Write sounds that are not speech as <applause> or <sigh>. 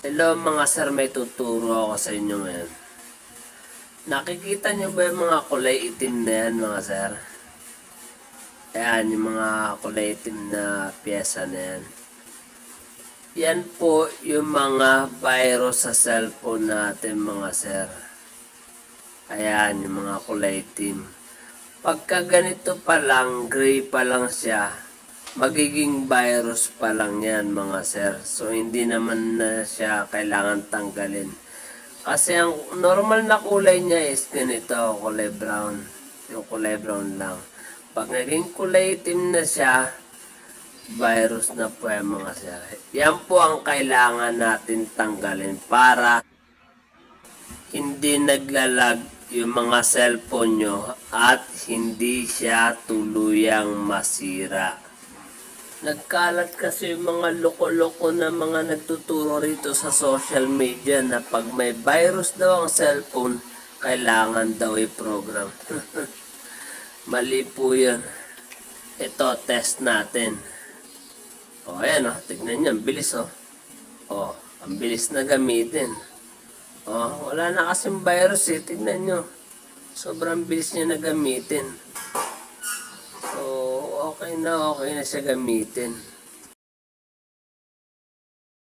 Hello mga sir, may tuturo ako sa inyo ngayon. Nakikita niyo ba yung mga kulay itim na yan mga sir? Ayan, yung mga kulay itim na pyesa na yan. Yan po yung mga virus sa cellphone natin mga sir. Ayan, yung mga kulay itim. Pagka ganito pa lang, gray pa lang siya, magiging virus pa lang yan mga sir. So hindi naman na siya kailangan tanggalin. Kasi ang normal na kulay niya is ganito, kulay brown. Yung kulay brown lang. Pag naging kulay itim na siya, virus na po yan mga sir. Yan po ang kailangan natin tanggalin para hindi naglalag yung mga cellphone nyo at hindi siya tuluyang masira. Nagkalat kasi yung mga loko-loko na mga nagtuturo rito sa social media na pag may virus daw ang cellphone, kailangan daw i-program. <laughs> Mali po yun. Ito, test natin. O, ayan o. Tignan nyo, ang bilis o. O, ang bilis na gamitin. O, wala na kasing virus eh. Tignan nyo. Sobrang bilis niya na gamitin. Okay na, okay na siya gamitin.